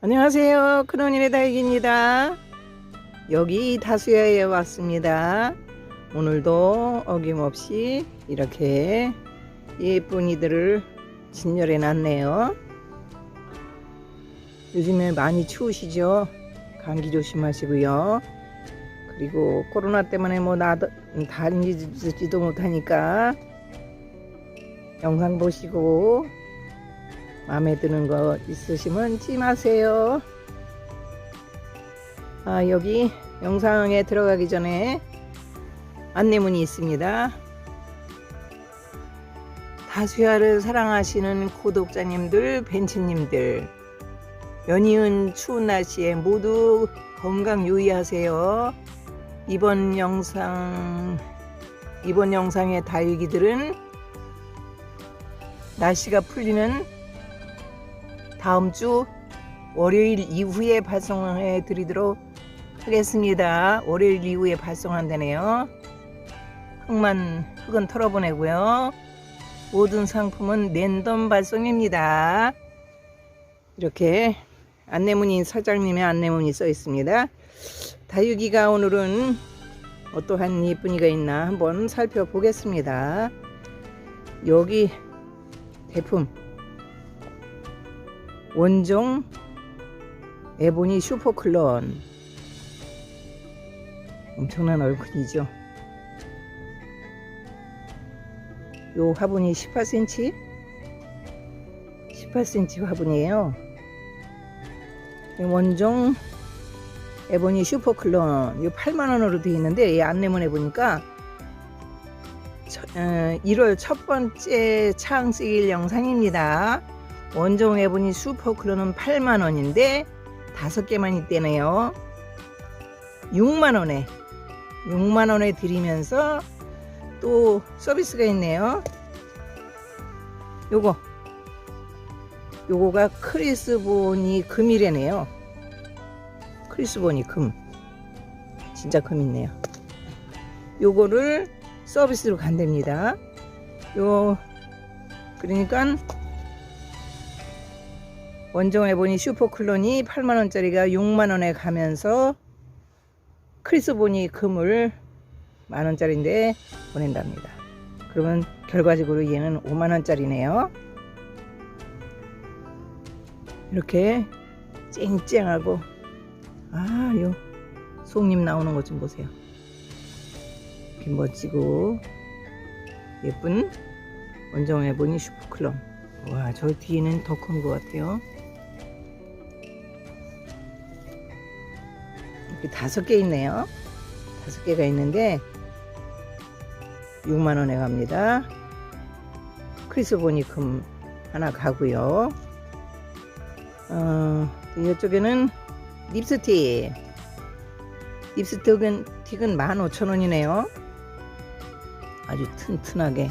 안녕하세요. 큰언니네 다육입니다. 여기 다수야에 왔습니다. 오늘도 어김없이 이렇게 예쁜 이들을 진열해 놨네요. 요즘에 많이 추우시죠? 감기 조심하시고요. 그리고 코로나 때문에 뭐 나도 다니지도 못하니까 영상 보시고 마음에 드는 거 있으시면 찜하세요. 아, 여기 영상에 들어가기 전에 안내문이 있습니다. 다수야를 사랑하시는 구독자님들, 벤치님들, 연이은 추운 날씨에 모두 건강 유의하세요. 이번 영상, 이번 영상의 다육이들은 날씨가 풀리는 다음 주 월요일 이후에 발송해 드리도록 하겠습니다. 월요일 이후에 발송한다네요. 흙만 흙은 털어보내고요. 모든 상품은 랜덤 발송입니다. 이렇게 안내문이 사장님의 안내문이 써 있습니다. 다육이가 오늘은 어떠한 예쁜이가 있나 한번 살펴보겠습니다. 여기 제품 원종 에보니 슈퍼클론. 엄청난 얼굴이죠. 요 화분이 18cm 18cm 화분이에요. 원종 에보니 슈퍼클론 요 8만원으로 되어 있는데 이 안내문에 보니까 1월 첫 번째 창 세일 영상입니다 원종 에보니 슈퍼클론은 8만원인데 다섯 개만 있대네요. 6만원에 6만원에 드리면서 또 서비스가 있네요. 요거 요거가 크리스보니 금이래네요. 크리스보니 금. 진짜 금 있네요. 요거를 서비스로 간답니다. 요 그러니까 원종에 보니 슈퍼클론이 8만원짜리가 6만원에 가면서 크리스 보니 금을 만원짜리인데 보낸답니다. 그러면 결과적으로 얘는 5만원짜리네요. 이렇게 쨍쨍하고 아요 속잎 나오는 것 좀 보세요. 이렇게 멋지고 예쁜 원종에 보니 슈퍼클론 와저 뒤에는 더 큰 것 같아요. 이렇게 다섯 개 있네요. 다섯 개가 있는데 6만 원에 갑니다. 크리스보니금 하나 가고요. 어, 이쪽에는 립스틱. 립스틱은 틱은 15,000원이네요. 아주 튼튼하게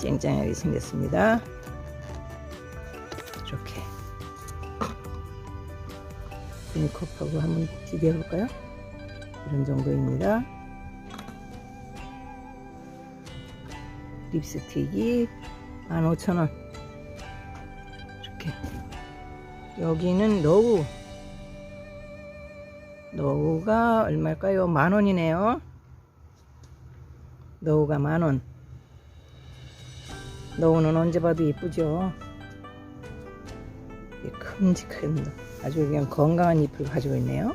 쨍쨍하게 생겼습니다. 이크업하고 한번 비교해 볼까요? 이런 정도입니다. 립스틱이 15,000원. 이렇게. 여기는 너우 너우가 얼마일까요? 만원이네요. 너우가 만원. 너우는 언제 봐도 예쁘죠? 큼직한 아주 그냥 건강한 잎을 가지고 있네요.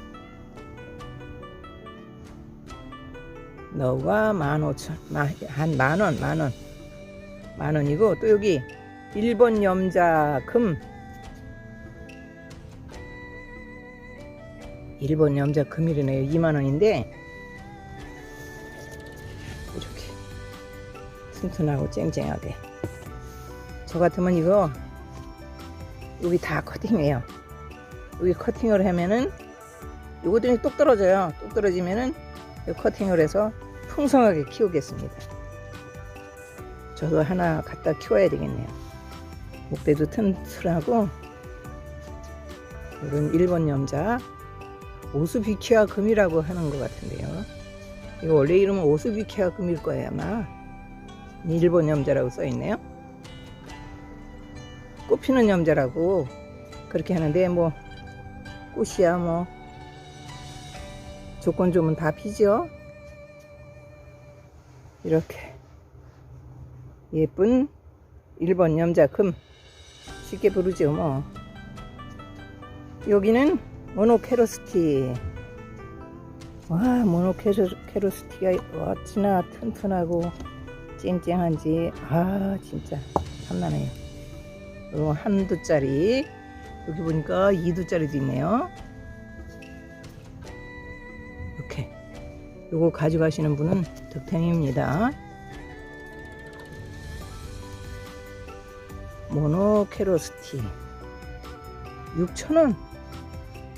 너가 만 오천, 한 만원, 만원, 만원이고 또 여기 일본 염자 금, 일본 염자 금이래네요. 2만원인데 이렇게 튼튼하고 쨍쨍하게 저 같으면 이거 여기 다 커팅해요. 여기 커팅을 하면은 요것들이 똑 떨어져요. 똑 떨어지면은 커팅을 해서 풍성하게 키우겠습니다. 저도 하나 갖다 키워야 되겠네요. 목대도 튼튼하고 이런 일본 염자 오스비키아 금이라고 하는 것 같은데요. 이거 원래 이름은 오스비키아 금일 거예요 아마. 일본 염자라고 써 있네요. 꽃피는 염자라고 그렇게 하는데 뭐 꽃이야 뭐. 조건 좋으면 다 피죠? 이렇게. 예쁜 1번 염자금. 쉽게 부르죠 뭐. 여기는 모노케로스티. 와 모노케로스티가 어찌나 튼튼하고 쨍쨍한지. 아 진짜. 탐나네요. 요 한두 짜리 여기 보니까 2두짜리도 있네요. 이렇게. 요거 가져가시는 분은 득템입니다. 모노케로스티. 6,000원.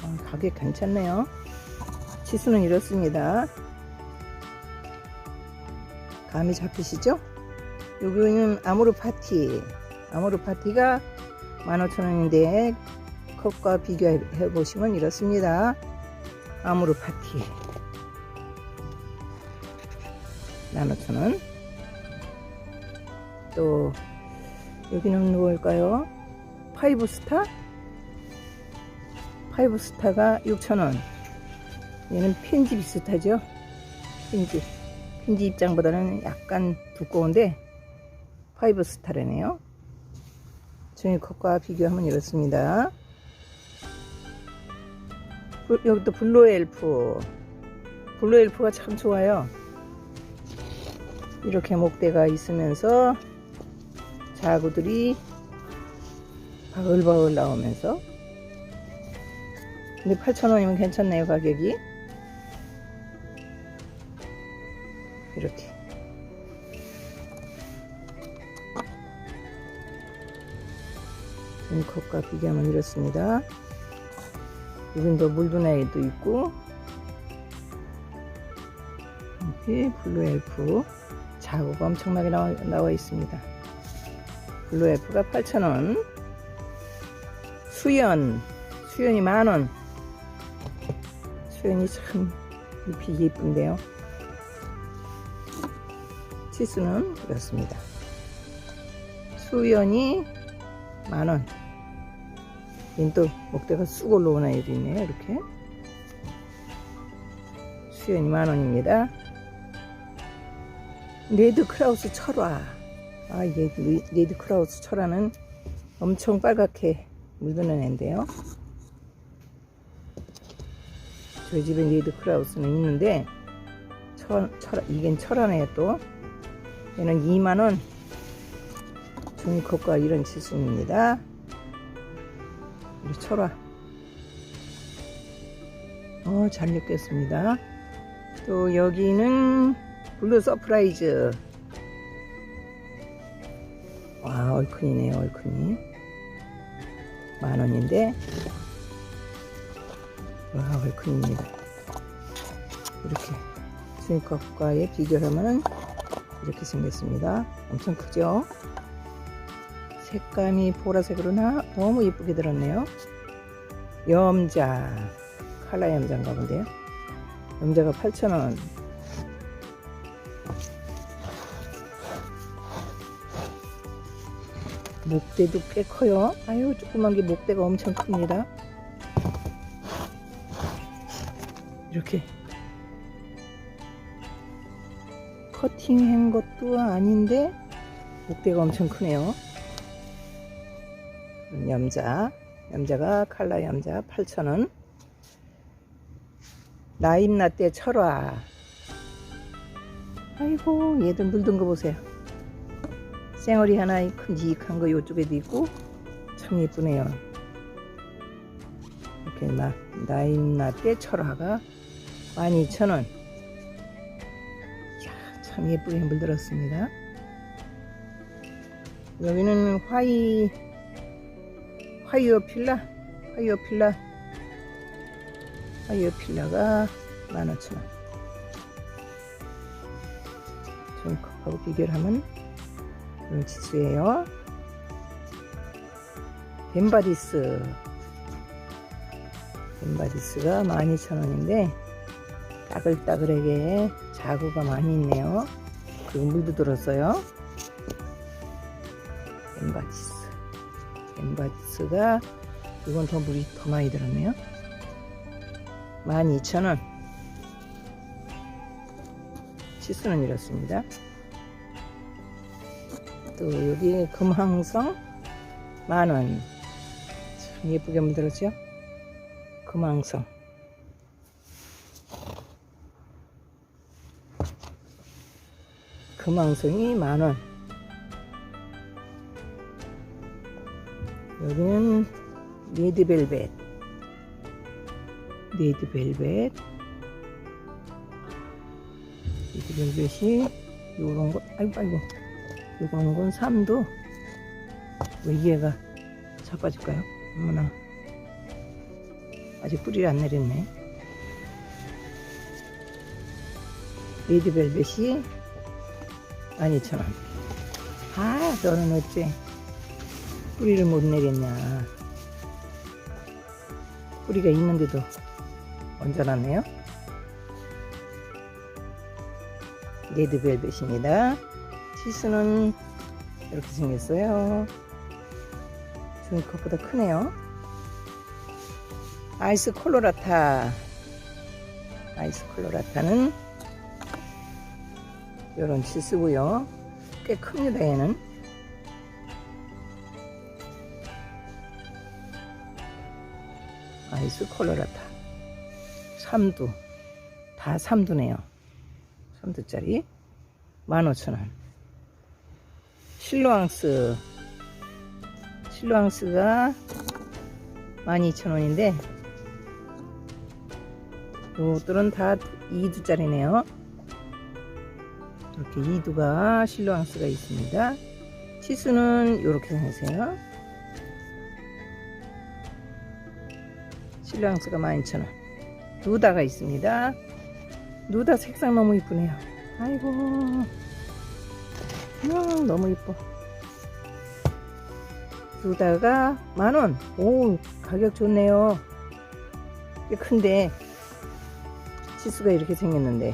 아, 가격 괜찮네요. 치수는 이렇습니다. 감이 잡히시죠? 여기는 아모르 파티. 아모르 파티가 15,000원인데 컵과 비교해 보시면 이렇습니다 아모르 파티 15,000원 또 여기는 뭘까요? 파이브 스타? 파이브 스타가 6,000원. 얘는 펜지 비슷하죠? 펜지. 펜지 입장보다는 약간 두꺼운데, 파이브 스타라네요. 종이컵과 비교하면 이렇습니다. 불- 여기 또 블루 엘프. 블루 엘프가 참 좋아요. 이렇게 목대가 있으면서 자구들이 바글바글 나오면서 근데 8,000원이면 괜찮네요 가격이 이렇게 컵과 비교하면 이렇습니다 더 물든 애도 있고 여기 블루 엘프 자구가 엄청나게 나와, 나와 있습니다. 블루 엘프가 8,000원. 수연 수연이 만원. 수연이 참 잎이 예쁜데요. 치수는 이렇습니다. 수연이 만원 얘또 목대가 쑥 올라오는 애도 있네요 이렇게 수연이 만원입니다 레드 크라우스 철화 아, 얘 레드 크라우스 철화는 엄청 빨갛게 물드는 애인데요. 저희 집에 레드 크라우스는 있는데, 철, 철, 이겐 철화네요 또. 얘는 2만원. 종이컵과 이런 치수입니다. 우리 철화. 어, 잘 느꼈습니다. 또 여기는 블루 서프라이즈. 와 얼큰이네요 얼큰이 만원인데 와 얼큰입니다 이렇게 수입값과의 비교하면 이렇게 생겼습니다 엄청 크죠 색감이 보라색으로 나 너무 예쁘게 들었네요 염자 칼라 염자인가 본데요 염자가 8,000원 목대도 꽤 커요. 아유, 조그만 게 목대가 엄청 큽니다. 이렇게 커팅한 것도 아닌데 목대가 엄청 크네요. 염자, 염자가 칼라 염자 8,000원. 나임라떼 철화. 아이고, 얘들 물든 거 보세요. 쌩얼이 하나 큼직한 거 이쪽에도 있고 참 예쁘네요. 이렇게 나, 나인라떼 철화가 12,000원. 이야, 참 예쁘게 물들었습니다. 여기는 화이, 화이어 필라, 화이어 필라, 화이어 필라가 15,000원. 좀 컵하고 비교를 하면 이런 치수예요. 벤바디스. 벤바디스가 12,000원인데 따글따글하게 자구가 많이 있네요. 그리고 물도 들었어요. 벤바디스. 벤바디스가 이건 더 물이 더 많이 들었네요. 12,000원. 치수는 이렇습니다. 또 여기 금황성 만원. 참 예쁘게 만들었죠? 금황성. 금황성이 만원. 여기는 레드벨벳. 레드벨벳. 레드벨벳이 요런 거, 아이고, 아이고. 요런 건 3도. 왜 얘가 자빠질까요? 어머나. 아직 뿌리를 안 내렸네. 레드벨벳이 12,000원. 아, 너는 어째 뿌리를 못 내겠냐. 뿌리가 있는데도 얹어놨네요. 레드벨벳입니다. 치수는 이렇게 생겼어요. 종이컵보다 크네요. 아이스 콜로라타. 아이스 콜로라타는 이런 치수고요. 꽤 큽니다, 얘는. 아이스 콜로라타. 3두. 다 3두네요. 3두짜리. 15,000원. 실로앙스. 실로앙스가 12,000원인데, 요들은 다 2두짜리네요. 이렇게 2두가 실로앙스가 있습니다. 치수는 이렇게 생겼어요. 실로앙스가 12,000원. 누다가 있습니다. 누다 색상 너무 이쁘네요. 아이고. 음, 너무 이뻐. 누다가 만원. 오, 가격 좋네요. 꽤 큰데, 치수가 이렇게 생겼는데.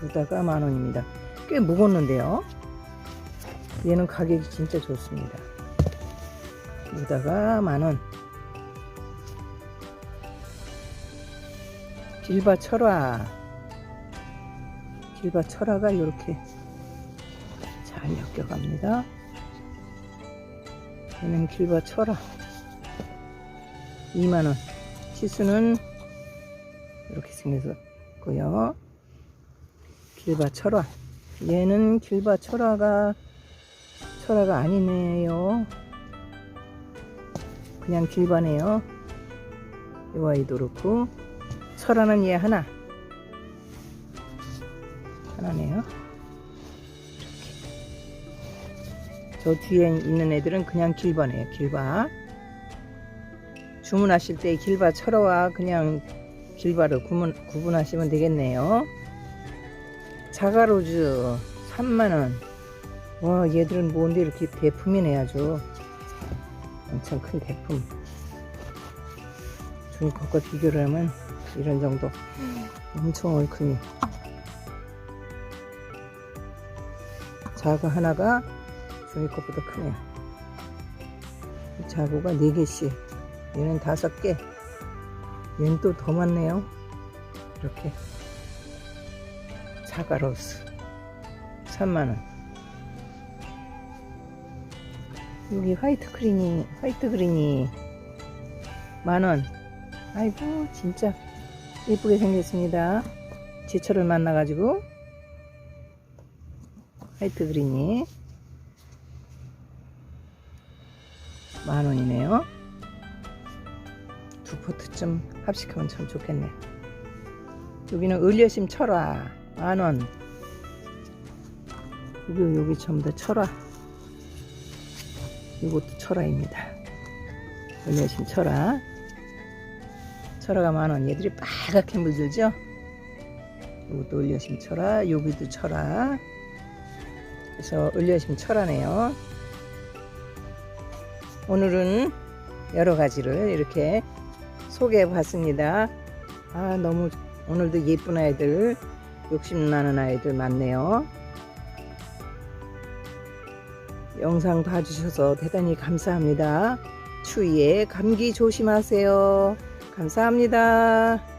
두다가 만 원입니다. 꽤 무겁는데요. 얘는 가격이 진짜 좋습니다. 두다가 만 원. 길바 철화. 길바 철화가 이렇게 잘 엮여갑니다. 얘는 길바 철화. 2만원. 치수는 이렇게 생겼고요. 길바 철화. 얘는 길바 철화가 철화가 아니네요. 그냥 길바네요. 이 아이도 그렇고 철화는 얘 하나. 하나네요. 저 뒤에 있는 애들은 그냥 길바네요. 길바. 주문하실 때 길바 철화와 그냥 길바를 구분, 구분하시면 되겠네요. 자가로즈 3만원 와 얘들은 뭔데 이렇게 대품이네 아주 엄청 큰 대품. 종이컵과 비교를 하면 이런 정도. 엄청 얼큰이. 자구 하나가 종이컵보다 크네요 이 자구가 4개씩. 얘는 5개. 얘는 또 더 많네요. 이렇게. 사과로스. 3만원 여기 화이트 크린이 화이트 그린이 만원. 아이고 진짜 예쁘게 생겼습니다. 제철을 만나 가지고. 화이트 그린이 만원이네요. 두 포트쯤 합식하면 참 좋겠네요 여기는 을려심 철화. 만원. 여기 여기 전부 다 철화 이것도 철화입니다. 은혜심 철화. 철화가 만원 얘들이 빨갛게 물들죠? 이것도 을려심 철화 여기도 철화. 그래서 을려심 철화네요. 오늘은 여러 가지를 이렇게 소개해 봤습니다. 아 너무 오늘도 예쁜 아이들 욕심나는 아이들 많네요. 영상 봐주셔서 대단히 감사합니다. 추위에 감기 조심하세요. 감사합니다.